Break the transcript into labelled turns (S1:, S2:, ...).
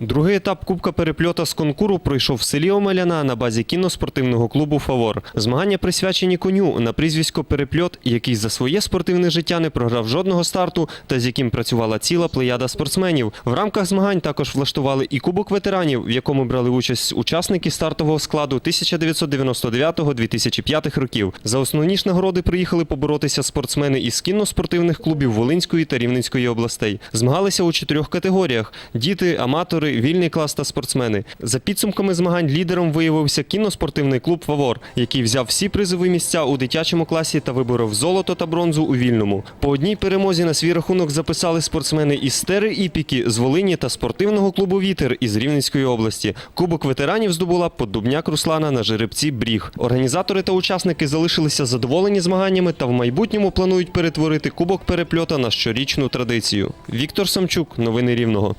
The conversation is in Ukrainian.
S1: Другий етап Кубка перепльота з конкуру пройшов в селі Омеляна на базі кіноспортивного клубу Фавор. Змагання присвячені коню на прізвисько Перепльот, який за своє спортивне життя не програв жодного старту та з яким працювала ціла плеяда спортсменів. В рамках змагань також влаштували і Кубок ветеранів, в якому брали участь учасники стартового складу 1999-2005 років. За основні ж нагороди приїхали поборотися спортсмени із кінно-спортивних клубів Волинської та Рівненської областей. Змагалися у чотирьох категоріях: діти, аматори, вільний клас та спортсмени. За підсумками змагань лідером виявився кіноспортивний клуб Фавор, який взяв всі призові місця у дитячому класі та виборов золото та бронзу у вільному. По одній перемозі на свій рахунок записали спортсмени із Стери Іпіки з Волині та спортивного клубу Вітер із Рівненської області. Кубок ветеранів здобула Поддубняк Руслана на жеребці Бріг. Організатори та учасники залишилися задоволені змаганнями та в майбутньому планують перетворити кубок перепльота на щорічну традицію. Віктор Самчук, новини Рівного.